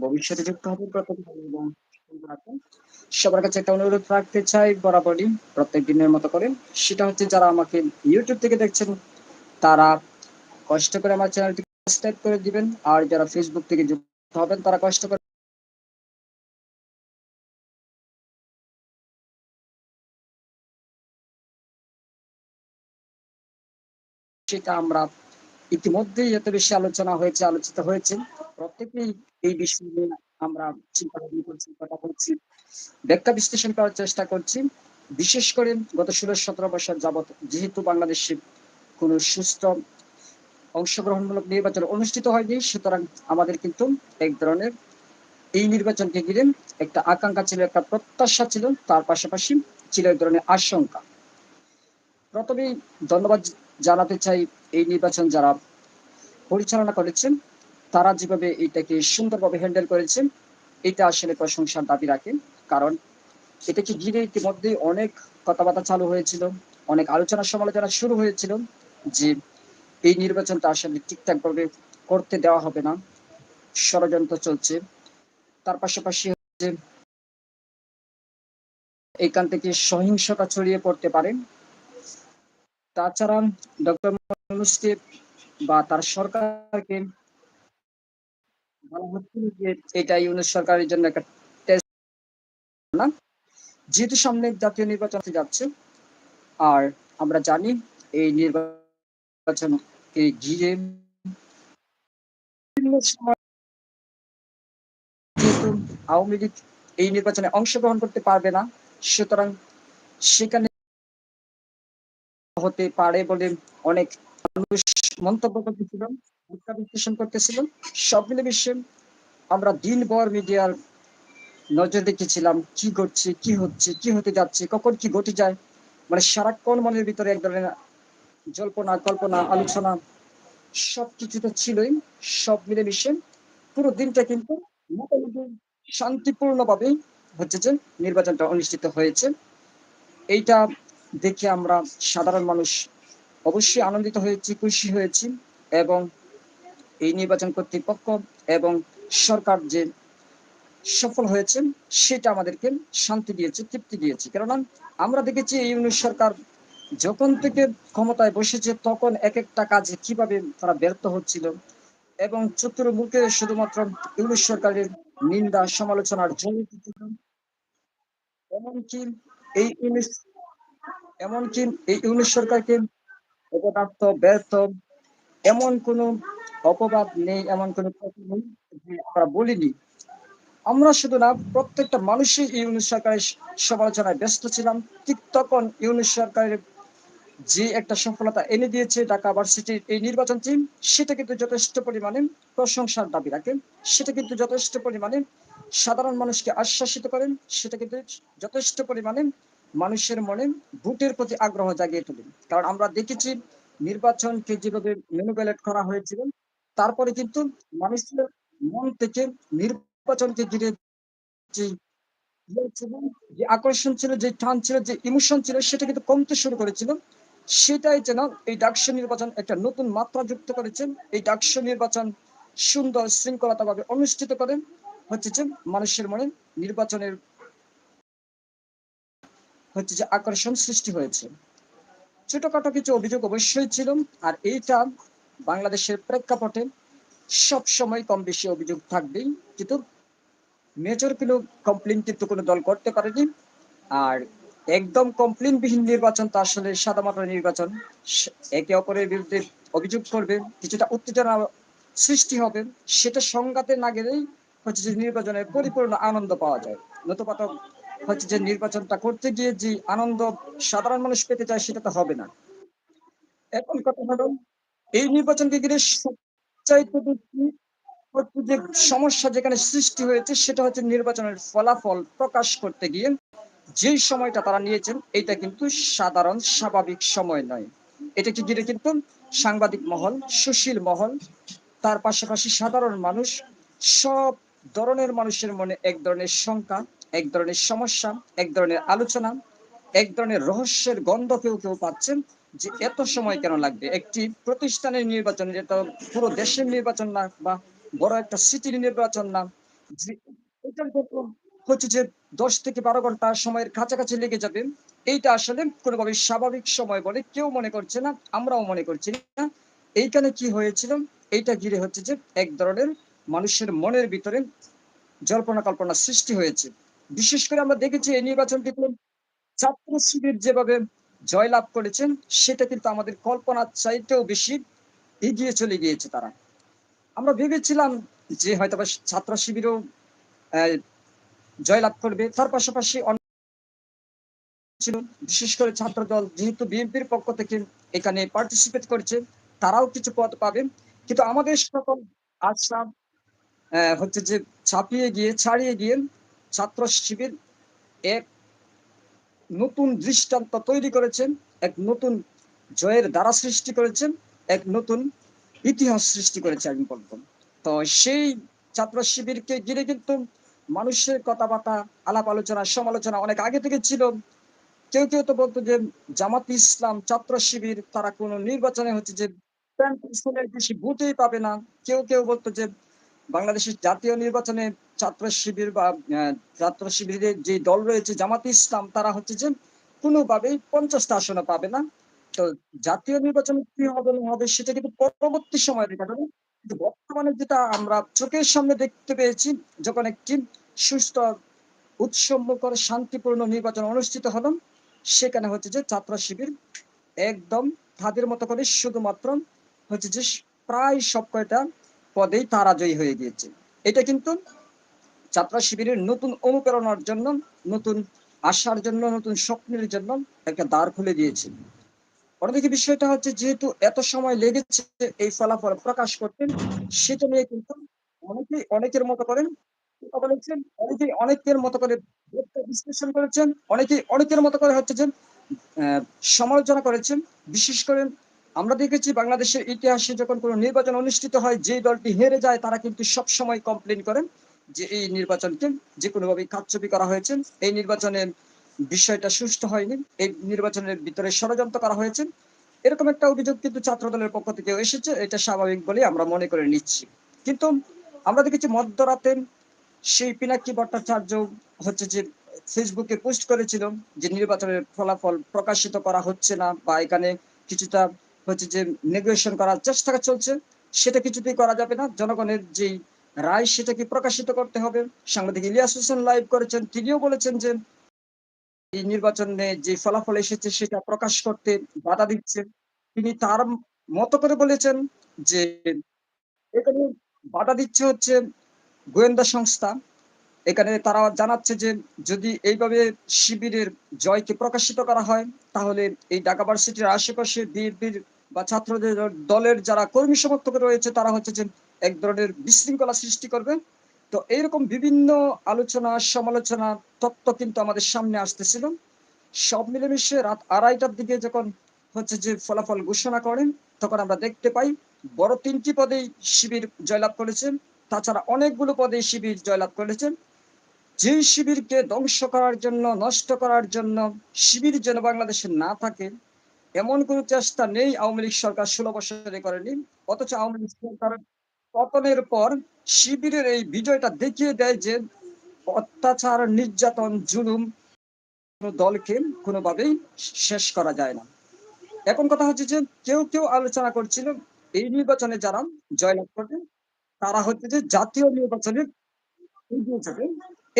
ভবিষ্যতে যুক্ত হবে প্রত্যেক ভালো এবং সুন্দর আছেন। সবার কাছে একটা অনুরোধ রাখতে চাই বরাবরই প্রত্যেক দিনের মতো করে সেটা হচ্ছে যারা আমাকে ইউটিউব থেকে দেখছেন তারা কষ্ট করে আমার চ্যানেলটি করে দিবেন আর যারা ফেসবুক থেকে যুক্ত হবেন তারা কষ্ট করে সেটা আমরা ইতিমধ্যেই এত বেশি আলোচনা হয়েছে, আলোচিত হয়েছে। প্রত্যেকেই এই বিষয় নিয়ে আমরা চিন্তা ভাবনা করছি কথা বলছি ব্যাখ্যা বিশ্লেষণ করার চেষ্টা করছি। বিশেষ করে গত ষোলো সতেরো বছর যাবৎ যেহেতু বাংলাদেশে কোনো সুস্থ অংশগ্রহণমূলক নির্বাচন অনুষ্ঠিত হয়নি, সুতরাং আমাদের কিন্তু এক ধরনের এই নির্বাচনকে ঘিরে একটা আকাঙ্ক্ষা ছিল, একটা প্রত্যাশা ছিল, তার পাশাপাশি ছিল এক ধরনের আশঙ্কা। প্রথমেই ধন্যবাদ জানাতে চাই এই নির্বাচন যারা পরিচালনা করেছেন, তারা যেভাবে এটাকে সুন্দরভাবে হ্যান্ডেল করেছেন, এটা আসলে প্রশংসার দাবি রাখে। কারণ এটাকে ঘিরে ইতিমধ্যে অনেক কথাবার্তা চালু হয়েছিল, অনেক আলোচনা সমালোচনা শুরু হয়েছিল যে এই নির্বাচনটা আসলে ঠিকঠাক ভাবে করতে দেওয়া হবে না, ষড়যন্ত্র চলছে। তার পাশাপাশি হচ্ছে এখান থেকে সহিংসতা ছড়িয়ে পড়তে পারে তাছাড়া ডক্টর মানুষকে বা তার সরকারকে বলা হচ্ছিল যে এটা ইউনুস সরকারের জন্য একটা টেস্ট না। যেহেতু সামনে জাতীয় নির্বাচন যাচ্ছে, আর আমরা জানি এই নির্বাচনকে ঘিরে আওয়ামী লীগ এই নির্বাচনে অংশগ্রহণ করতে পারবে না, সুতরাং সেখানে হতে পারে বলে অনেক মানুষ মন্তব্য করতেছিল বিশ্লেষণ করতেছিল সব মিলে বিশ্বে আমরা দিনভর মিডিয়ার নজর রেখেছিলাম কি ঘটছে, কি হচ্ছে, কি হতে যাচ্ছে, কখন কি ঘটে যায়। মানে সারাক্ষণ মনের ভিতরে এক ধরনের জল্পনা, কল্পনা, আলোচনা সবকিছু তো ছিলই, সব মিলে মিশে পুরো দিনটা কিন্তু মোটামুটি শান্তিপূর্ণভাবে হচ্ছে যে নির্বাচনটা অনুষ্ঠিত হয়েছে। এইটা দেখে আমরা সাধারণ মানুষ অবশ্যই আনন্দিত হয়েছি, খুশি হয়েছি এবং এই নির্বাচন কর্তৃপক্ষ এবং সরকার যে সফল হয়েছে সেটা আমাদেরকে শান্তি দিয়েছে, তৃপ্তি দিয়েছে। কেননা আমরা দেখেছি এই সরকার যখন থেকে ক্ষমতায় বসেছে, তখন এক একটা কাজে কীভাবে তারা ব্যর্থ হচ্ছিল এবং চতুর্মুখে শুধুমাত্র ইউনিট সরকারের নিন্দা, সমালোচনার জন্য এমনকি এই ইউনিট এমনকি এই ইউনিট সরকারকে অপদার্থ, ব্যর্থ, এমন কোনো অপবাদ নেই, এমন কোনো আমরা বলিনি। আমরা শুধু না, প্রত্যেকটা মানুষই ইউনিট সরকারের সমালোচনায় ব্যস্ত ছিলাম। ঠিক তখন ইউনিট সরকারের যে একটা সফলতা এনে দিয়েছে ঢাকা ভার্সিটির এই নির্বাচনটি সেটা কিন্তু যথেষ্ট পরিমাণে প্রশংসার দাবি রাখে। সেটা কিন্তু যথেষ্ট পরিমাণে সাধারণ মানুষকে আশ্বাসিত করেন। সেটা কিন্তু যথেষ্ট পরিমাণে মানুষের মনে ভোটের প্রতি আগ্রহ জাগিয়ে তোলে। কারণ আমরা দেখেছি নির্বাচনকে যেভাবে ম্যানুপুলেট করা হয়েছিল, তারপরে কিন্তু মানুষের মন থেকে নির্বাচনকে ঘিরে যে ইয়ে আকর্ষণ ছিল, যে টান ছিল, যে ইমোশন ছিল, সেটা কিন্তু কমতে শুরু করেছিল। সেটাই যেন এই ডাকসু নির্বাচন একটা নতুন মাত্রা যুক্ত করেছেন এই ডাকসু নির্বাচন সুন্দর শৃঙ্খলতাভাবে অনুষ্ঠিত করেন হচ্ছে যে মানুষের মনে নির্বাচনের হচ্ছে যে আকর্ষণ সৃষ্টি হয়েছে। ছোটখাটো কিছু অভিযোগ অবশ্যই ছিল আর এইটা বাংলাদেশের প্রেক্ষাপটে সব সময় কম বেশি অভিযোগ থাকবেই। কিন্তু মেজর কোনো কমপ্লেন কিন্তু কোনো দল করতে পারেনি। আর একদম কমপ্লেন বিহীন নির্বাচন তো আসলে সাদামাটা নির্বাচন। একে অপরের বিরুদ্ধে অভিযোগ করবে, কিছুটা উত্তেজনা সৃষ্টি হবে, সেটা সংঘাতে না গেলেই হচ্ছে যে নির্বাচনের পরিপূর্ণ আনন্দ পাওয়া যায়। নতুবা হচ্ছে যে নির্বাচনটা করতে গিয়ে যে আনন্দ সাধারণ মানুষ পেতে চায় সেটা তো হবে না। এখন কথা হলো, এই নির্বাচনকে ঘিরে সবচাইতে যে সমস্যা যেখানে সৃষ্টি হয়েছে সেটা হচ্ছে নির্বাচনের ফলাফল প্রকাশ করতে গিয়ে যেই সময়টা তারা নিয়েছেন এটা কিন্তু সাধারণ স্বাভাবিক সময় নয়। এটাকে ঘিরে কিন্তু সাংবাদিক মহল, সুশীল মহল, তার পাশাপাশি সাধারণ মানুষ, সব ধরনের মানুষের মনে এক ধরনের শঙ্কা এক ধরনের সমস্যা, এক ধরনের আলোচনা, এক ধরনের রহস্যের গন্ধ কেউ কেউ পাচ্ছেন যে এত সময় কেন লাগবে? একটি প্রতিষ্ঠানের নির্বাচন যেটা পুরো দেশের নির্বাচন না বা বড় একটা সিটির নির্বাচন না হচ্ছে যে দশ থেকে বারো ঘণ্টা সময়ের কাছাকাছি লেগে যাবে। এইটা আসলে কোনোভাবে স্বাভাবিক সময় বলে কেউ মনে করছে না, আমরাও মনে করছি না। এইখানে কি হয়েছিল? এইটা ঘিরে হচ্ছে যে এক ধরনের মানুষের মনের ভিতরে জল্পনা কল্পনা সৃষ্টি হয়েছে। বিশেষ করে আমরা দেখেছি এই নির্বাচনটিতে ছাত্র শিবির যেভাবে জয়লাভ করেছেন, সেটা কিন্তু আমাদের কল্পনার চাইতেও বেশি এগিয়ে চলে গিয়েছে তারা। আমরা ভেবেছিলাম যে হয়তো ছাত্র শিবিরও জয়লাভ করবে। তার পাশাপাশি ছিল, বিশেষ করে ছাত্র দল যেহেতু বিএনপির পক্ষ থেকে এখানে পার্টিসিপেট করছে, তারাও কিছু পদ পাবে। কিন্তু আমাদের সকল আশা হচ্ছে যে ছাপিয়ে গিয়ে, ছাড়িয়ে গিয়ে ছাত্র শিবির এক নতুন দৃষ্টান্ত তৈরি করেছেন, এক নতুন জয়ের দ্বারা সৃষ্টি করেছেন, এক নতুন ইতিহাস সৃষ্টি করেছে আমি বলব তো সেই ছাত্র শিবিরকে ঘিরে কিন্তু মানুষের কথাবার্তা, আলাপ আলোচনা, সমালোচনা অনেক আগে থেকে ছিল। কেউ কেউ তো বলতো যে জামাত ইসলাম, ছাত্র শিবির, তারা কোনো নির্বাচনে হচ্ছে যে বেশি ভোটই পাবে না। কেউ কেউ বলতো যে বাংলাদেশের জাতীয় নির্বাচনে ছাত্র শিবির বা ছাত্র শিবিরের যে দল রয়েছে, জামাত ইসলাম, তারা হচ্ছে যে কোনোভাবেই পঞ্চাশটা আসনে পাবে না। তো জাতীয় নির্বাচনে কি হবে, না হবে, সেটা কিন্তু পরবর্তী সময় দেখা যাবে কিন্তু বর্তমানে যেটা আমরা চোখের সামনে দেখতে পেয়েছি, যখন একটি সুস্থ উৎসবমুখর শান্তিপূর্ণ নির্বাচন অনুষ্ঠিত হলো, সেখানে হচ্ছে যে ছাত্র শিবির একদম তাদের মতো করে শুধুমাত্র হচ্ছে যে প্রায় সব কয়টা পদেই তারা জয়ী হয়ে গিয়েছে। এটা কিন্তু ছাত্র শিবিরের নতুন অনুপ্রেরণার জন্য, নতুন আশার জন্য, নতুন স্বপ্নের জন্য একটা দ্বার খুলে দিয়েছে। অন্যদিকে বিষয়টা হচ্ছে যেহেতু এত সময় লেগেছে এই ফলাফল প্রকাশ করতে, সেটা নিয়ে কিন্তু অনেকেই অনেকের মতো করেন বলেছেন, অনেকেই অনেকের মতো করে বিশ্লেষণ করেছেন, অনেকেই অনেকের মতো করে হচ্ছে যে সমালোচনা করেছেন। বিশেষ করে আমরা দেখেছি বাংলাদেশের ইতিহাসে যখন কোনো নির্বাচন অনুষ্ঠিত হয় যে দলটি হেরে যায়, তারা কিন্তু সব সময় কমপ্লেন করেন। যে এই নির্বাচনকে যে কোনোভাবে কারচুপি করা হয়েছে, এই নির্বাচনের বিষয়টা সুষ্ঠু হয়নি, এই নির্বাচনের ভিতরে ষড়যন্ত্র করা হয়েছে। এরকম একটা অভিযোগ কিন্তু ছাত্র দলের পক্ষ থেকে এসেছে, এটা স্বাভাবিক বলে আমরা মনে করে নিচ্ছি। কিন্তু আমরা দেখেছি মধ্যরাতে সেই পিনাকি ভট্টাচার্য হচ্ছে যে ফেসবুকে পোস্ট করেছিল যে নির্বাচনের ফলাফল প্রকাশিত করা হচ্ছে না বা এখানে কিছুটা হচ্ছে যে নেগোসিয়েশন করার চেষ্টা চলছে, সেটা কিছুতেই করা যাবে না। জনগণের যেই রায় সেটাকে প্রকাশিত করতে হবে। সাংবাদিক ইলিয়াস হোসেন লাইভ করেছেন, তিনিও বলেছেন যে, এই নির্বাচনে যে ফলাফল এসেছে সেটা প্রকাশ করতে বাধা দিচ্ছে। তিনি তার মতো করে বলেছেন যে, এখানে বাধা দিচ্ছে হচ্ছে গোয়েন্দা সংস্থা। এখানে তারা জানাচ্ছে যে, যদি এইভাবে শিবিরের জয়কে প্রকাশিত করা হয়, তাহলে এই ঢাকা ভার্সিটির আশেপাশে বিএনপির বা ছাত্রদের দলের যারা কর্মী সমর্থক রয়েছে, তারা হচ্ছে যে এক ধরনের বিশৃঙ্খলা সৃষ্টি করবে। তো এইরকম বিভিন্ন আলোচনা, সমালোচনা, তত্ত্ব কিন্তু আমাদের সামনে আসতেছিল। সব মিলেমিশে রাত আড়াইটার দিকে যখন হচ্ছে যে ফলাফল ঘোষণা করেন, তখন আমরা দেখতে পাই বড় তিনটি পদেই শিবির জয়লাভ করেছেন। তাছাড়া অনেকগুলো পদে শিবির জয়লাভ করেছেন। যে শিবিরকে ধ্বংস করার জন্য, নষ্ট করার জন্য শিবির যেন বাংলাদেশে না থাকে, এমন কোনো চেষ্টা নেই আওয়ামী লীগ সরকার ষোলো বছরে করেনি। অথচ আওয়ামী লীগ সরকার পতনের পর শিবিরের এই বিজয়টা দেখিয়ে দেয় যে অত্যাচার, নির্যাতন, জুলুম দলকে কোনোভাবেই শেষ করা যায় না। এখন কথা হচ্ছে যে কেউ কেউ আলোচনা করছিল, এই নির্বাচনে যারা জয়লাভ করবে, তারা হচ্ছে যে জাতীয় নির্বাচনে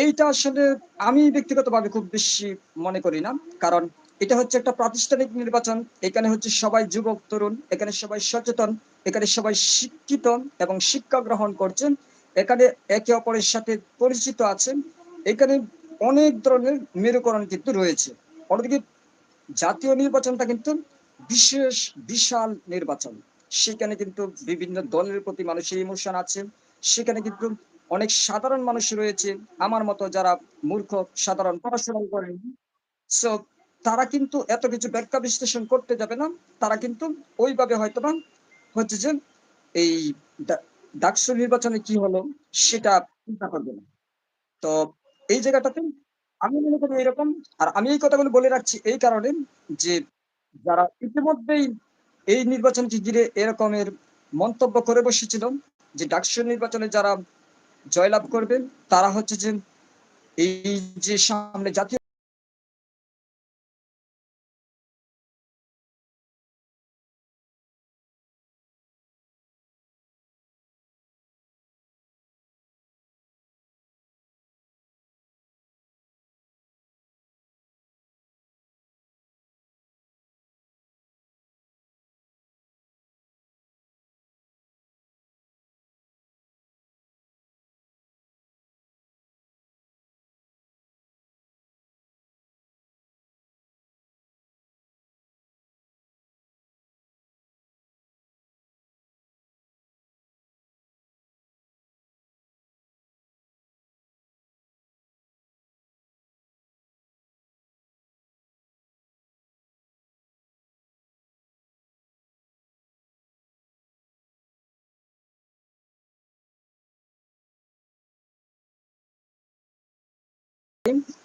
এইটা আসলে আমি ব্যক্তিগতভাবে খুব বেশি মনে করি না, কারণ এটা হচ্ছে একটা প্রাতিষ্ঠানিক নির্বাচন। এখানে হচ্ছে সবাই যুবক, তরুণ, এখানে সবাই সচেতন, এখানে সবাই শিক্ষিত এবং শিক্ষা গ্রহণ করছেন। এখানে একে অপরের সাথে পরিচিত আছেন। এখানে অনেক ধরনের মেরুকরণ কিন্তু রয়েছে। অন্যদিকে জাতীয় নির্বাচনটা কিন্তু বিশেষ, বিশাল নির্বাচন। সেখানে কিন্তু বিভিন্ন দলের প্রতি মানুষের ইমোশন আছে। সেখানে কিন্তু অনেক সাধারণ মানুষ রয়েছে। আমার মতো যারা মূর্খ, সাধারণ, পড়াশোনা করেন সো তারা কিন্তু এত কিছু ব্যাখ্যা বিশ্লেষণ করতে যাবে না। তারা কিন্তু ওইভাবে হয়তো বা হচ্ছে যে এই ডাকসু নির্বাচনে কি হলো সেটা চিন্তা করবে না। তো এই জায়গাটাতে আমি মনে করি এরকম, আর আমি এই কথাগুলো বলে রাখছি এই কারণে যে যারা ইতিমধ্যেই এই নির্বাচনকে ঘিরে এরকমের মন্তব্য করে বসেছিল যে ডাকসু নির্বাচনে যারা জয়লাভ করবে, তারা হচ্ছে যে এই যে সামনে জাতীয়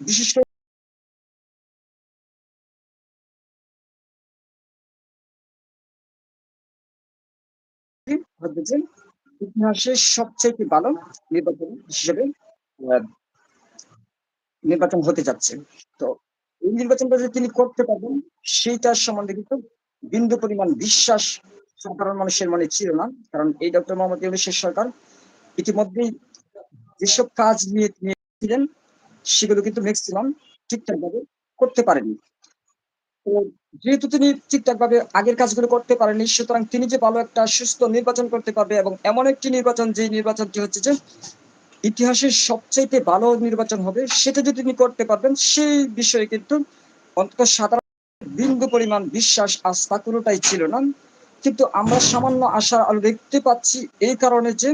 বিশেষ করে হচ্ছে ইতিহাসের সবচেয়ে ভালো নির্বাচন হিসেবে নির্বাচন হতে যাচ্ছে তো এই নির্বাচনটা যে তিনি করতে পারবেন সেইটার সম্বন্ধে কিন্তু বিন্দু পরিমাণ বিশ্বাস সাধারণ মানুষের মনে ছিল না কারণ এই ডক্টর মোহাম্মদ ইউনুসের সরকার ইতিমধ্যেই যেসব কাজ নিয়ে ছিলেন সেগুলো কিন্তু ম্যাক্সিমাম ঠিকঠাক ভাবে করতে পারেনি। তো যেহেতু তিনি ঠিকঠাক ভাবে আগের কাজগুলো করতে পারেনি সুতরাং তিনি যে ভালো একটা সুস্থ নির্বাচন করতে পারবে এবং এমন একটি নির্বাচন, যে নির্বাচনটি হচ্ছে যে ইতিহাসের সবচাইতে ভালো নির্বাচন হবে, সেটা যদি তিনি করতে পারবেন, সেই বিষয়ে কিন্তু অন্তত সাধারণ বিন্দু পরিমাণ বিশ্বাস আস্থা কোনোটাই ছিল না। কিন্তু আমরা সামান্য আশা আলো দেখতে পাচ্ছি এই কারণে যে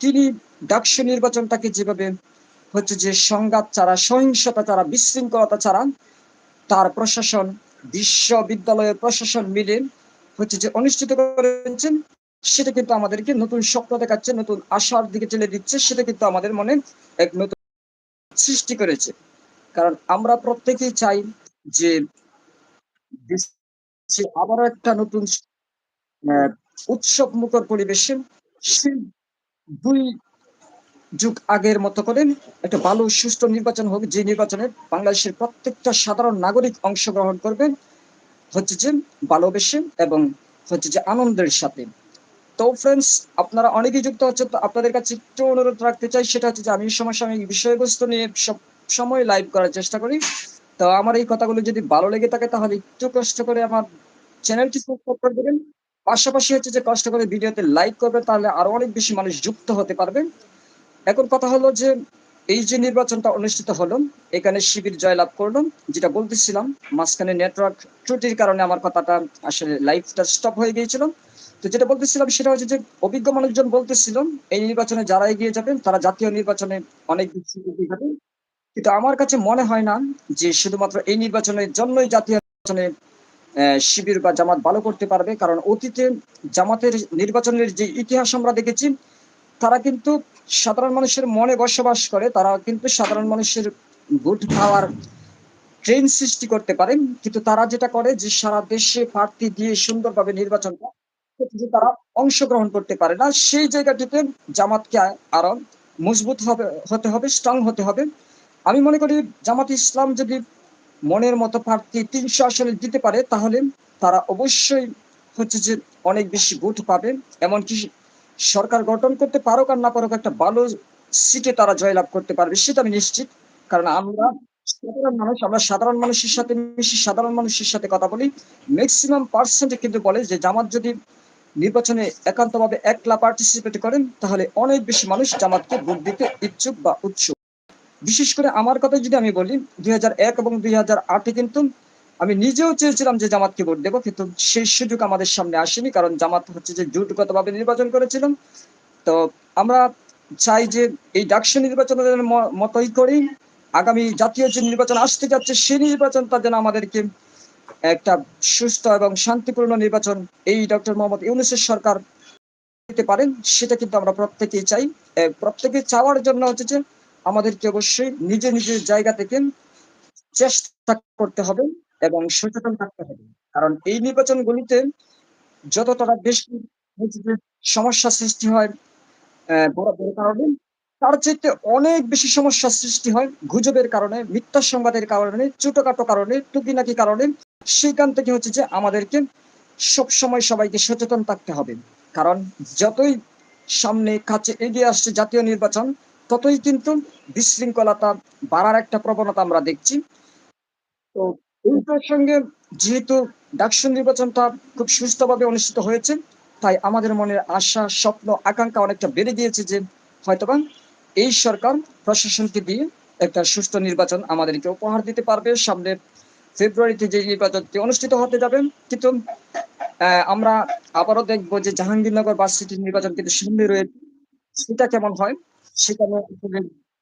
তিনি ডাকসু নির্বাচনটাকে যেভাবে হচ্ছে যে সংঘাত ছাড়া, সহিংসতা ছাড়া, বিশৃঙ্খলতা ছাড়া, তার প্রশাসন, বিশ্ববিদ্যালয়ের প্রশাসন মিলে হচ্ছে যে অনুষ্ঠিত করেছেন। সেটা কিন্তু আমাদেরকে নতুন স্বপ্ন দেখাচ্ছে, নতুন আশার দিকে ঠেলে দিচ্ছে, সেটা কিন্তু আমাদের মনে এক নতুন সৃষ্টি করেছে। কারণ আমরা প্রত্যেকেই চাই যে আবারও একটা নতুন উৎসব মুখর পরিবেশে সেই দুই যুগ আগের মতো করেন একটা ভালো, সুষ্ঠু নির্বাচন হোক, যে নির্বাচনে বাংলাদেশের প্রত্যেকটা সাধারণ নাগরিক অংশগ্রহণ করবেন, হচ্ছে যে ভালোবেসে এবং হচ্ছে যে আনন্দের সাথে। তো ফ্রেন্ডস আপনারা অনেকেই যুক্ত হচ্ছে তো আপনাদের কাছে একটু অনুরোধ রাখতে চাই, সেটা হচ্ছে যে আমি সমসাময়িক বিষয়বস্তু নিয়ে সব সময় লাইভ করার চেষ্টা করি। তো আমার এই কথাগুলো যদি ভালো লেগে থাকে, তাহলে একটু কষ্ট করে আমার চ্যানেলটি সাবস্ক্রাইব করে দেবেন। পাশাপাশি হচ্ছে যে কষ্ট করে ভিডিওতে লাইক করবেন, তাহলে আরও অনেক বেশি মানুষ যুক্ত হতে পারবে। এখন কথা হলো যে, এই যে নির্বাচনটা অনুষ্ঠিত হলো, এখানে শিবির জয়লাভ করল, যেটা বলতেছিলাম, মাঝখানে নেটওয়ার্ক ত্রুটির কারণে আমার কথাটা আসলে লাইফটা স্টপ হয়ে গিয়েছিল। তো যেটা বলতেছিলাম সেটা হচ্ছে যে, অভিজ্ঞ মানুষজন বলতেছিল, এই নির্বাচনে যারা এগিয়ে যাবেন, তারা জাতীয় নির্বাচনে অনেক পাবে কিন্তু আমার কাছে মনে হয় না যে, শুধুমাত্র এই নির্বাচনের জন্যই জাতীয় নির্বাচনে শিবির বা জামাত ভালো করতে পারবে। কারণ অতীতে জামাতের নির্বাচনের যে ইতিহাস আমরা দেখেছি তারা কিন্তু সাধারণ মানুষের মনে বসবাস করে, তারা কিন্তু সাধারণ মানুষের ভোট পাওয়ার ট্রেন সৃষ্টি করতে পারে। কিন্তু তারা যেটা করে যে সারা দেশে প্রার্থী দিয়ে সুন্দরভাবে নির্বাচনটা তারা অংশগ্রহণ করতে পারে না। সেই জায়গাটিতে জামাতকে আরও মজবুত হবে, হতে হবে স্ট্রং হতে হবে। আমি মনে করি জামাত ইসলাম যদি মনের মতো প্রার্থী তিনশো আসনে দিতে পারে, তাহলে তারা অবশ্যই হচ্ছে যে অনেক বেশি ভোট পাবে। এমনকি সরকার গঠন করতে পারুক আর না পারুক একটা ভালো সিটে তারা জয়লাভ করতে পারবে, সেটা আমি নিশ্চিত। কারণ আমরা সাধারণ মানুষ, আমরা সাধারণ মানুষের সাথে মিশি, সাধারণ মানুষের সাথে কথা বলি। ম্যাক্সিমাম পার্সেন্টে কিন্তু বলে যে জামাত যদি নির্বাচনে একান্তভাবে একলা পার্টিসিপেট করেন, তাহলে অনেক বেশি মানুষ জামাতকে ভোট দিতে ইচ্ছুক বা উৎসুক। বিশেষ করে আমার কথা যদি আমি বলি, দুই হাজার এক এবং দুই আটে কিন্তু আমি নিজেও চেয়েছিলাম যে জামাতকে ভোট দেবো, কিন্তু সেই সুযোগ আমাদের সামনে আসেনি, কারণ জামাত হচ্ছে যে জোটগতভাবে নির্বাচন করেছিলাম। তো আমরা চাই যে এই ডাকসু নির্বাচনের মতোই করি। আগামী জাতীয় যে নির্বাচন আসতে যাচ্ছে, সেই নির্বাচনটা যেন আমাদেরকে একটা সুস্থ এবং শান্তিপূর্ণ নির্বাচন এই ডক্টর মোহাম্মদ ইউনুসের সরকার দিতে পারেন, সেটা কিন্তু আমরা প্রত্যেকেই চাই। প্রত্যেকে চাওয়ার জন্য হচ্ছে যে আমাদেরকে অবশ্যই নিজে নিজের জায়গা থেকে চেষ্টা করতে হবে। এবং সচেতন থাকতে হবে। কারণ এই নির্বাচনগুলিতে যতটা বেশি সমস্যা সৃষ্টি হয় বড় বড় কারণে, তার চাইতে অনেক বেশি সমস্যার সৃষ্টি হয় গুজবের কারণে, মিথ্যা সংবাদের কারণে, ছোটখাটো কারণে, টুকিনাকি কারণে। সেখান থেকে হচ্ছে যে আমাদেরকে সব সময় সবাইকে সচেতন থাকতে হবে। কারণ যতই সামনে কাছে এগিয়ে আসছে জাতীয় নির্বাচন, ততই কিন্তু বিশৃঙ্খলতা বাড়ার একটা প্রবণতা আমরা দেখছি। তো এই প্রসঙ্গে যেহেতু ডাকসু নির্বাচনটা খুব সুস্থভাবে অনুষ্ঠিত হয়েছে, তাই আমাদের মনের আশা, স্বপ্ন, আকাঙ্ক্ষা অনেকটা বেড়ে দিয়েছে যে হয়তোবা এই সরকার প্রশাসনকে দিয়ে একটা সুস্থ নির্বাচন আমাদেরকে উপহার দিতে পারবে। সামনে ফেব্রুয়ারিতে যে নির্বাচনটি অনুষ্ঠিত হতে যাবে, কিন্তু আমরা আবারও দেখব যে জাহাঙ্গীরনগর ভার্সিটির নির্বাচন কিন্তু সামনে রয়েছে সেটা কেমন হয়, সেখানে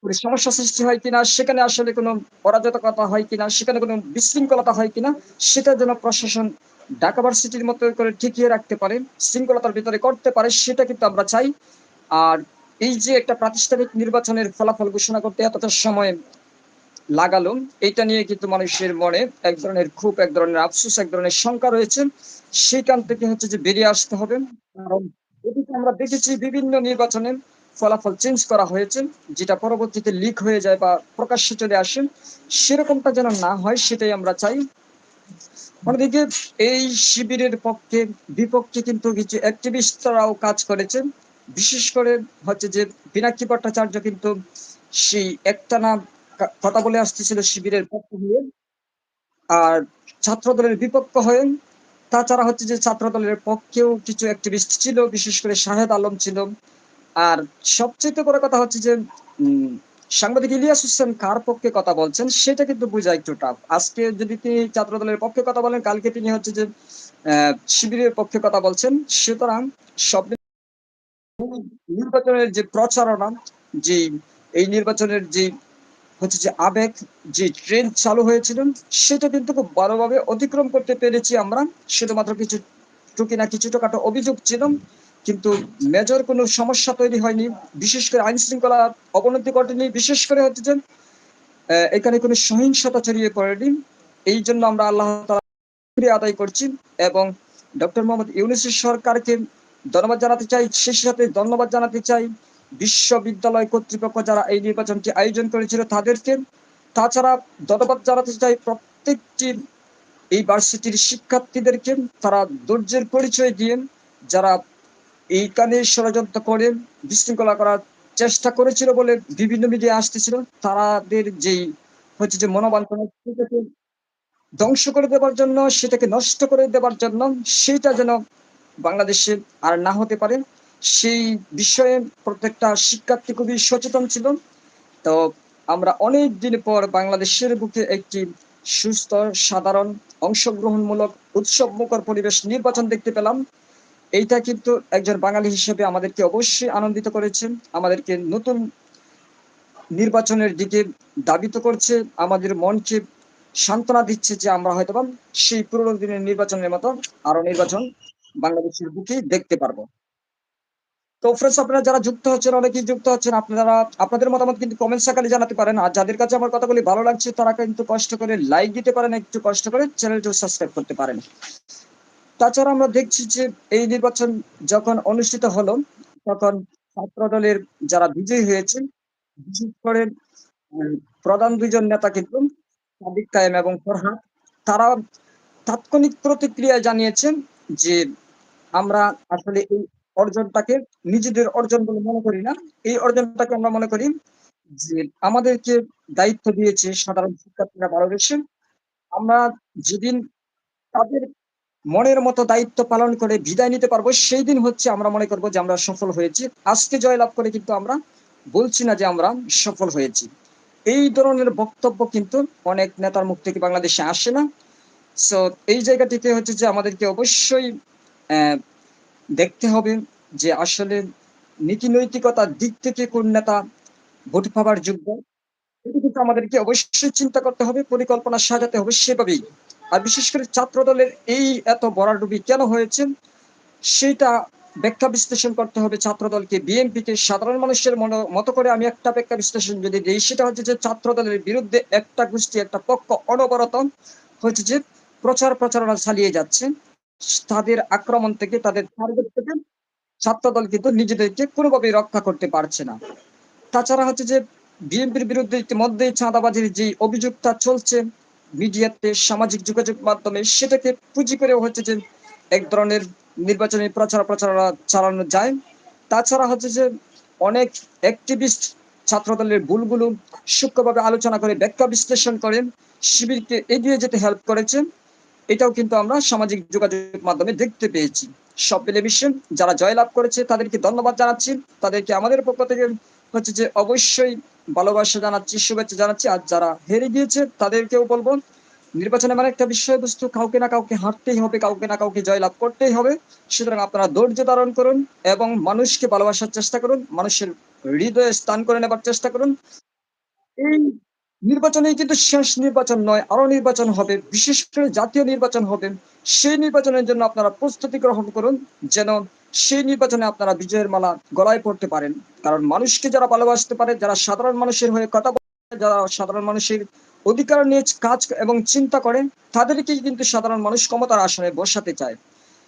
সমস্যা সৃষ্টি হয় কিনা, সেখানে আসলে কোনো অরাজকতা হয় কিনা, সেখানে কোনো বিশৃঙ্খলতা হয় কিনা সেটা যেন প্রশাসন ঢাকা ভার্সিটির মতো করে ঠিকিয়ে রাখতে পারে, শৃঙ্খলতার ভিতরে করতে পারে, সেটা কিন্তু আমরা চাই। আর এই যে একটা প্রাতিষ্ঠানিক নির্বাচনের ফলাফল ঘোষণা করতে এতটা সময় লাগালো, এটা নিয়ে কিন্তু মানুষের মনে এক ধরনের খুব এক ধরনের আফসোস, এক ধরনের শঙ্কা রয়েছে। সেখান থেকে হচ্ছে যে বেরিয়ে আসতে হবে। কারণ এদিকে আমরা দেখেছি বিভিন্ন নির্বাচনে ফলাফল চেঞ্জ করা হয়েছে, যেটা পরবর্তীতে লিক হয়ে যায় বা প্রকাশ্যে চলে আসে, সেরকমটা যেন না হয়, সেটাই আমরা চাই। অন্যদিকে এই শিবিরের পক্ষে বিপক্ষে কিন্তু কিছু অ্যাক্টিভিস্টরাও কাজ করেছেন বিশেষ করে হচ্ছে যে পিনাক্ষী ভট্টাচার্য কিন্তু সেই একটানা কথা বলে আসতেছিল শিবিরের পক্ষ হয়ে আর ছাত্র দলের বিপক্ষ হয়ে, তাছাড়া হচ্ছে যে ছাত্র দলের পক্ষেও কিছু অ্যাক্টিভিস্ট ছিল, বিশেষ করে শাহেদ আলম ছিল। আর সবচেয়ে বড় কথা হচ্ছে যে সাংবাদিক ইলিয়াস হোসেন কার পক্ষে কথা বলছেন সেটা কিন্তু বোঝা একটু টাফ আজকে যদি তিনি ছাত্র দলের পক্ষে কথা বলেন, কালকে তিনি হচ্ছে যে শিবিরের পক্ষে কথা বলছেন, সুতরাং সব নির্বাচনের যে প্রচারণা, যে এই নির্বাচনের যে হচ্ছে যে আবেগ, যে ট্রেন চালু হয়েছিল, সেটা কিন্তু খুব ভালোভাবে অতিক্রম করতে পেরেছি আমরা। শুধুমাত্র কিছু টুকি না, কিছু ছোটখাটো অভিযোগ ছিল। কিন্তু মেজর কোনো সমস্যা তৈরি হয়নি। বিশেষ করে আইন শৃঙ্খলা অবনতি ঘটেনি। বিশেষ করে হচ্ছে যে এখানে কোনো সহিংসতা ছড়িয়ে পড়েনি। এই জন্য আমরা আল্লাহ আদায় করছি এবং ডক্টর মোহাম্মদ ইউনিসের সরকারকে ধন্যবাদ জানাতে চাই, সেই সাথে ধন্যবাদ জানাতে চাই বিশ্ববিদ্যালয় কর্তৃপক্ষ যারা এই নির্বাচনটি আয়োজন করেছিল তাদেরকে। তাছাড়া ধন্যবাদ জানাতে চাই প্রত্যেকটি এই ভার্সিটির শিক্ষার্থীদেরকে, তারা ধৈর্যের পরিচয় দিয়ে যারা এই কানে ষড়যন্ত্র করে বিশৃঙ্খলা করার চেষ্টা করেছিল বলে বিভিন্ন মিডিয়া আসতেছিল। তাদের যেই হচ্ছে যে মনোবাঞ্ছনা সেটাকে ধ্বংস করে দেওয়ার জন্য, সেটাকে নষ্ট করে দেওয়ার জন্য, সেটা যেন বাংলাদেশে আর না হতে পারে, সেই বিষয়ে প্রত্যেকটা শিক্ষার্থী খুবই সচেতন ছিল। তো আমরা অনেক দিন পর বাংলাদেশের বুকে একটি সুস্থ, সাধারণ, অংশগ্রহণমূলক উৎসব মুখর পরিবেশ নির্বাচন দেখতে পেলাম। এইটা কিন্তু একজন বাঙালি হিসেবে আমাদেরকে অবশ্যই আনন্দিত করেছে, আমাদেরকে নতুন নির্বাচনের দিকে দাবিত করছে, আমাদের মনকে সান্ত্বনা দিচ্ছে যে আমরা হয়তো সেই পুরনো দিনের নির্বাচনের মতো আরও নির্বাচন বাংলাদেশের বুকে দেখতে পারব। তো ফ্রেন্ডস আপনারা যারা যুক্ত হচ্ছেন, অনেকেই যুক্ত হচ্ছেন, আপনারা, আপনাদের মতামত কিন্তু কমেন্ট সাকালে জানাতে পারেন। আর যাদের কাছে আমার কথাগুলি ভালো লাগছে, তারা কিন্তু কষ্ট করে লাইক দিতে পারেন, একটু কষ্ট করে চ্যানেলটা সাবস্ক্রাইব করতে পারেন। তাছাড়া আমরা দেখছি যে এই নির্বাচন যখন অনুষ্ঠিত হলো, তখন ছাত্র দলের যারা বিজয়ী হয়েছেন বিশেষ করে প্রধান দুইজন নেতা কিন্তু, সাদিক কায়েম এবং ফরহাদ তারা তাৎক্ষণিক প্রতিক্রিয়া জানিয়েছেন যে আমরা আসলে এই অর্জনটাকে নিজেদের অর্জন বলে মনে করি না। এই অর্জনটাকে আমরা মনে করি যে আমাদেরকে দায়িত্ব দিয়েছে সাধারণ শিক্ষার্থীরা ভালোবেসে আমরা যেদিন তাদের মনের মতো দায়িত্ব পালন করে বিদায় নিতে পারব। সেই দিন হচ্ছে আমরা মনে করব যে আমরা সফল হয়েছি। আজকে জয়লাভ করে কিন্তু আমরা বলছি না যে আমরা সফল হয়েছি। এই ধরনের বক্তব্য কিন্তু অনেক নেতার মুখ থেকে বাংলাদেশে আসে না। সো এই জায়গাটিতে হচ্ছে যে আমাদেরকে অবশ্যই দেখতে হবে যে আসলে নীতি নৈতিকতার দিক থেকে কোন নেতা ভোট পাবার যোগ্য। কিন্তু আমাদেরকে অবশ্যই চিন্তা করতে হবে, পরিকল্পনা সাজাতে হবে সেভাবেই। আর বিশেষ করে ছাত্র দলের এই এত বড়াডুবি কেন হয়েছে, সেটা ব্যাখ্যা বিশ্লেষণ করতে হবে ছাত্রদলকে। বিএনপিকে সাধারণ মানুষের মতো করে আমি একটা ব্যাখ্যা বিশ্লেষণ যদি দিই, সেটা হচ্ছে যে ছাত্রদলের বিরুদ্ধে একটা গোষ্ঠী, একটা পক্ষ অনবরত হচ্ছে যে প্রচার প্রচারণা চালিয়ে যাচ্ছে। তাদের আক্রমণ থেকে তাদের টার্গেট থেকে ছাত্রদল কিন্তু নিজেদেরকে কোনোভাবেই রক্ষা করতে পারছে না। তাছাড়া হচ্ছে যে বিএনপির বিরুদ্ধে ইতিমধ্যে চাঁদাবাজির যে অভিযোগটা চলছে মিডিয়াতে সামাজিক যোগাযোগ মাধ্যমে সেটাকে পুঁজি করে হচ্ছে যে এক ধরনের নির্বাচনী প্রচার প্রচারণা চালানো যায়। তাছাড়া হচ্ছে যে অনেক অ্যাক্টিভিস্ট ছাত্রদলের ভুলগুলো সূক্ষ্মভাবে আলোচনা করে ব্যাখ্যা বিশ্লেষণ করে, শিবিরকে এগিয়ে যেতে হেল্প করেছে। এটাও কিন্তু আমরা সামাজিক যোগাযোগ মাধ্যমে দেখতে পেয়েছি। সব টেলিভিশন যারা জয়লাভ করেছে তাদেরকে ধন্যবাদ জানাচ্ছি। তাদেরকে আমাদের পক্ষ থেকে হচ্ছে যে অবশ্যই ভালোবাসা জানাচ্ছি, শুভেচ্ছা জানাচ্ছি। আর যারা হেরে গিয়েছে, তাদেরকেও বলব, নির্বাচনে মানে একটা বিষয়বস্তু, কাউকে না কাউকে হাঁটতেই হবে, কাউকে না কাউকে জয়লাভ করতেই হবে। সুতরাং আপনারা ধৈর্য ধারণ করুন এবং মানুষকে ভালোবাসার চেষ্টা করুন, মানুষের হৃদয়ে স্থান করে নেবার চেষ্টা করুন। এই নির্বাচনেই কিন্তু শেষ নির্বাচন নয় আরও নির্বাচন হবে, বিশেষ করে জাতীয় নির্বাচন হবে। সেই নির্বাচনের জন্য আপনারা প্রস্তুতি গ্রহণ করুন, যেন সেই নির্বাচনে আপনারা বিজয়ের মালা গলায় পড়তে পারেন। কারণ মানুষকে যারা ভালোবাসতে পারে, যারা সাধারণ মানুষের হয়ে কথা বলে, যারা সাধারণ মানুষের অধিকার নিয়ে কাজ এবং চিন্তা করে, তাদেরকেই কিন্তু সাধারণ মানুষ ক্ষমতার আসনে বসাতে চায়।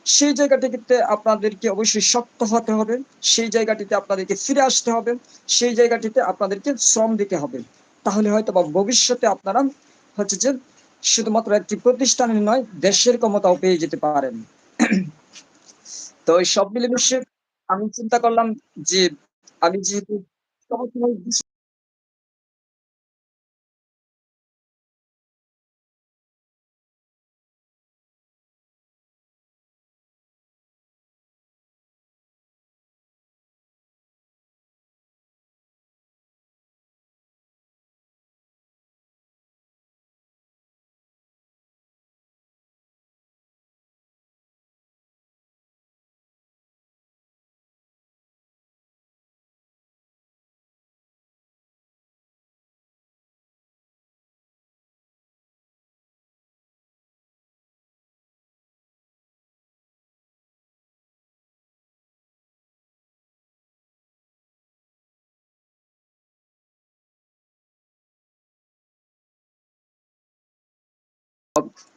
সেই জায়গাটিতে আপনাদেরকে অবশ্যই শক্ত হতে হবে, সেই জায়গাটিতে আপনাদেরকে ফিরে আসতে হবে, সেই জায়গাটিতে আপনাদেরকে শ্রম দিতে হবে। তাহলে হয়তো বা ভবিষ্যতে আপনারা হচ্ছে যে শুধুমাত্র একটি প্রতিষ্ঠানের নয়, দেশের ক্ষমতাও পেয়ে যেতে পারেন। তো সব মিলেমিশে আমি চিন্তা করলাম যে আমি যেহেতু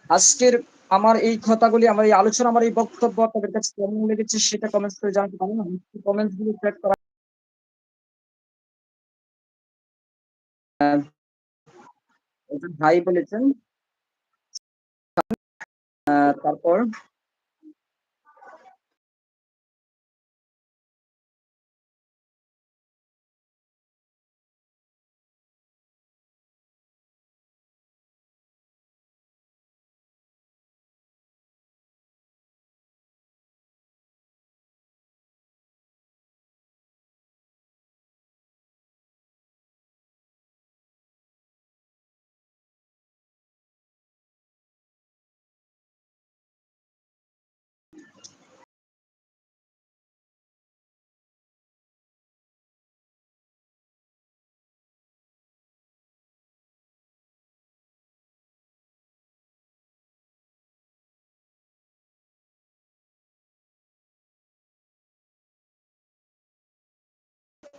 আজকের আমার এই কথাগুলি, আমার এই আলোচনা, আমার এই বক্তব্য আপনাদের কাছে কেমন লেগেছে সেটা কমেন্টস করে জানতে পারেন। কমেন্টসগুলো ট্র্যাক করা ভাই বলেছেন। তারপর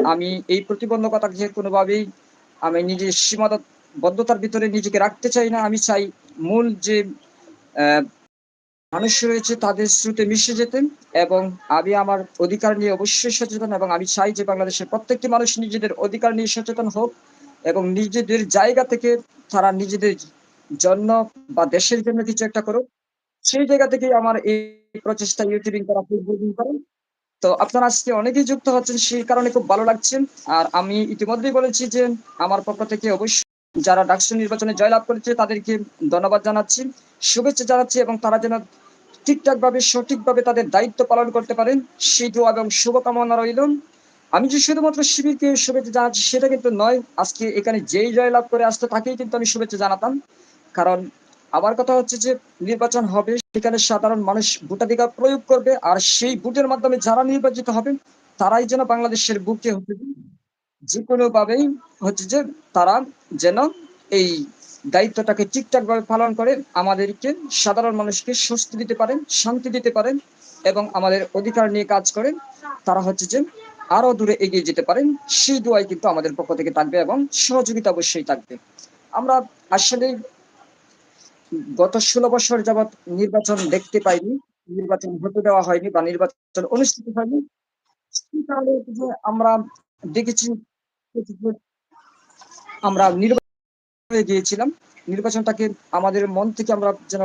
আমি এই প্রতিবন্ধকতা যে কোনোভাবেই আমি নিজের সীমাবদ্ধতার ভিতরে নিজেকে রাখতে চাই না। আমি চাই মূল যে মানুষ রয়েছে তাদের শ্রুতে মিশে যেতেন এবং আমি আমার অধিকার নিয়ে অবশ্যই সচেতন এবং আমি চাই যে বাংলাদেশের প্রত্যেকটি মানুষ নিজেদের অধিকার নিয়ে সচেতন হোক এবং নিজেদের জায়গা থেকে তারা নিজেদের জন্য বা দেশের জন্য কিছু একটা করুক। সেই জায়গা থেকে আমার এই প্রচেষ্টা ইউটিউবিং করা করেন তো আপনারা আজকে অনেকেই যুক্ত হচ্ছেন, সেই কারণে খুব ভালো লাগছে। আর আমি ইতিমধ্যেই বলেছি যে, আমার পক্ষ থেকে অবশ্যই যারা ডাকসু নির্বাচনে জয়লাভ করেছে, তাদেরকে ধন্যবাদ জানাচ্ছি, শুভেচ্ছা জানাচ্ছি এবং তারা যেন ঠিকঠাক ভাবে সঠিকভাবে তাদের দায়িত্ব পালন করতে পারেন, সেই দোয়া এবং শুভকামনা রইল। আমি যে শুধুমাত্র শিবিরকে শুভেচ্ছা জানাচ্ছি, সেটা কিন্তু নয়, আজকে এখানে যেই জয়লাভ করে আসতো, তাকেই কিন্তু আমি শুভেচ্ছা জানাতাম। কারণ আমার কথা হচ্ছে যে নির্বাচন হবে, সেখানে সাধারণ মানুষ ভোটাধিকার প্রয়োগ করবে, আর সেই ভোটের মাধ্যমে যারা নির্বাচিত হবে, তারাই যেন বাংলাদেশের বুকে হচ্ছে যে কোনো ভাবেই হচ্ছে যে তারা যেন এই দায়িত্বটাকে ঠিকঠাক ভাবে পালন করে, আমাদেরকে সাধারণ মানুষকে স্বস্তি দিতে পারেন, শান্তি দিতে পারেন, এবং আমাদের অধিকার নিয়ে কাজ করে তারা হচ্ছে যে আরও দূরে এগিয়ে যেতে পারেন। সেই দোয়াই কিন্তু আমাদের পক্ষ থেকে থাকবে এবং সহযোগিতা অবশ্যই থাকবে। আমরা আসলে গত ষোলো বছর যাবৎ নির্বাচন দেখতে পাইনি, নির্বাচন হতে দেওয়া হয়নি বা নির্বাচন অনুষ্ঠিত হয়নি। আমরা দেখেছি আমরা নির্বাচন গিয়েছিলাম, নির্বাচনটাকে আমাদের মন থেকে আমরা যেন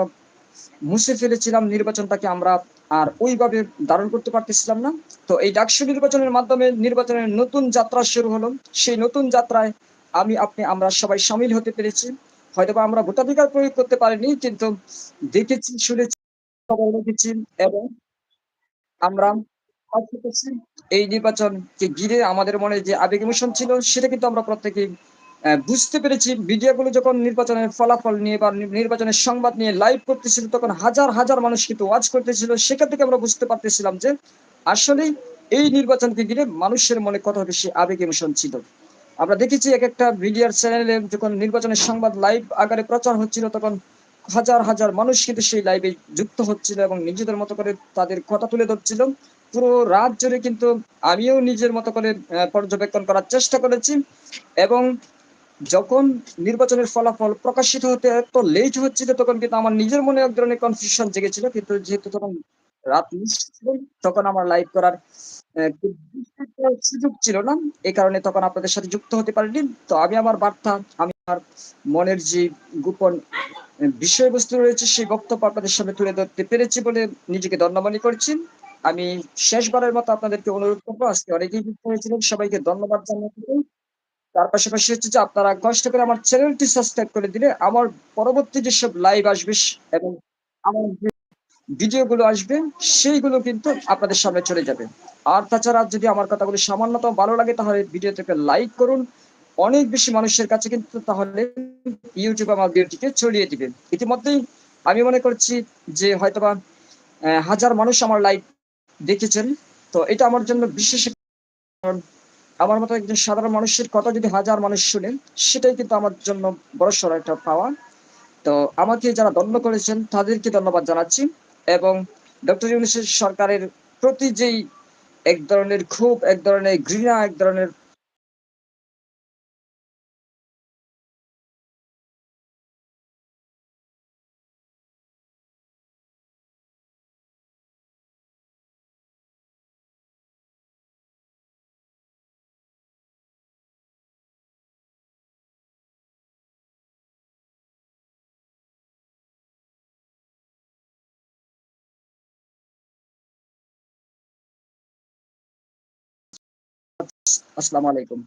মুছে ফেলেছিলাম, নির্বাচনটাকে আমরা আর ওইভাবে ধারণ করতে পারতেছিলাম না। তো এই ডাকসু নির্বাচনের মাধ্যমে নির্বাচনের নতুন যাত্রা শুরু হলো। সেই নতুন যাত্রায় আমি, আপনি, আমরা সবাই সামিল হতে পেরেছি। হয়তো আমরা ভোটাধিকার প্রয়োগ করতে পারিনি, কিন্তু দেখেছি, শুনেছি এবং আমরা এই নির্বাচনকে ঘিরে আমাদের মনে যে আবেগ ইমোশন ছিল, সেটা কিন্তু আমরা প্রত্যেকেই বুঝতে পেরেছি। মিডিয়াগুলো যখন নির্বাচনের ফলাফল নিয়ে বা নির্বাচনের সংবাদ নিয়ে লাইভ করতেছিল, তখন হাজার হাজার মানুষ কিন্তু ওয়াচ করতেছিল। সেখান থেকে আমরা বুঝতে পারতেছিলাম যে আসলে এই নির্বাচনকে ঘিরে মানুষের মনে কত বেশি আবেগ ইমোশন ছিল। আমরা দেখেছি এক একটা মিডিয়ার চ্যানেলে যখন নির্বাচনের সংবাদ লাইভ আকারে প্রচার হচ্ছিল, তখন হাজার হাজার মানুষ কিন্তু সেই লাইভে যুক্ত হচ্ছিল এবং নিজেদের মতো করে তাদের কথা তুলে ধরছিল। পুরো রাত জুড়ে কিন্তু আমিও নিজের মতো করে পর্যবেক্ষণ করার চেষ্টা করেছি এবং যখন নির্বাচনের ফলাফল প্রকাশিত হতে এত লেট হচ্ছিল, তখন কিন্তু আমার নিজের মনে এক ধরনের কনফিউশন জেগেছিল। কিন্তু যেহেতু তখন রাত তখন আমার লাইভ করার সুযোগ ছিল না। এই কারণে তখন আপনাদের সাথে যুক্ত হতে পারিনি। তো আমি আমার বার্তা, আমি আমার মনের যে গোপন বিষয়বস্তু রয়েছে, সেই বক্তব্য আপনাদের সামনে তুলে ধরতে পেরেছি বলে নিজেকে ধন্যবাদ করছি। আমি শেষবারের মতো আপনাদেরকে অনুরোধ করব, আজকে অনেকেই যুক্ত হয়েছিলেন, সবাইকে ধন্যবাদ জানাতে তার পাশাপাশি হচ্ছে যে আপনারা কষ্ট করে আমার চ্যানেলটি সাবস্ক্রাইব করে দিলে আমার পরবর্তী যেসব লাইভ আসবে, এবং আমার ভিডিওগুলো আসবে, সেইগুলো কিন্তু আপনাদের সামনে চলে যাবে। আর তাছাড়া যদি আমার কথাগুলো সামান্যতম ভালো লাগে, তাহলে ভিডিওটাকে লাইক করুন। অনেক বেশি মানুষের কাছে কিন্তু তাহলে ইউটিউব আমার ভিডিওটিকে ছড়িয়ে দিবে। ইতিমধ্যেই আমি মনে করছি যে হয়তোবা হাজার মানুষ আমার লাইভ দেখেছেন। তো এটা আমার জন্য বিশেষ আমার মতো একজন সাধারণ মানুষের কথা যদি হাজার মানুষ শুনেন সেটাই কিন্তু আমার জন্য বড় সড় একটা পাওয়া। তো আমাকে যারা দণ্ড করেছেন, তাদেরকে ধন্যবাদ জানাচ্ছি। এবং ডক্টর ইউনিসেফ সরকারের প্রতি যেই এক ধরনের ক্ষোভ এক ধরনের ঘৃণা এক ধরনের আসসালামু আলাইকুম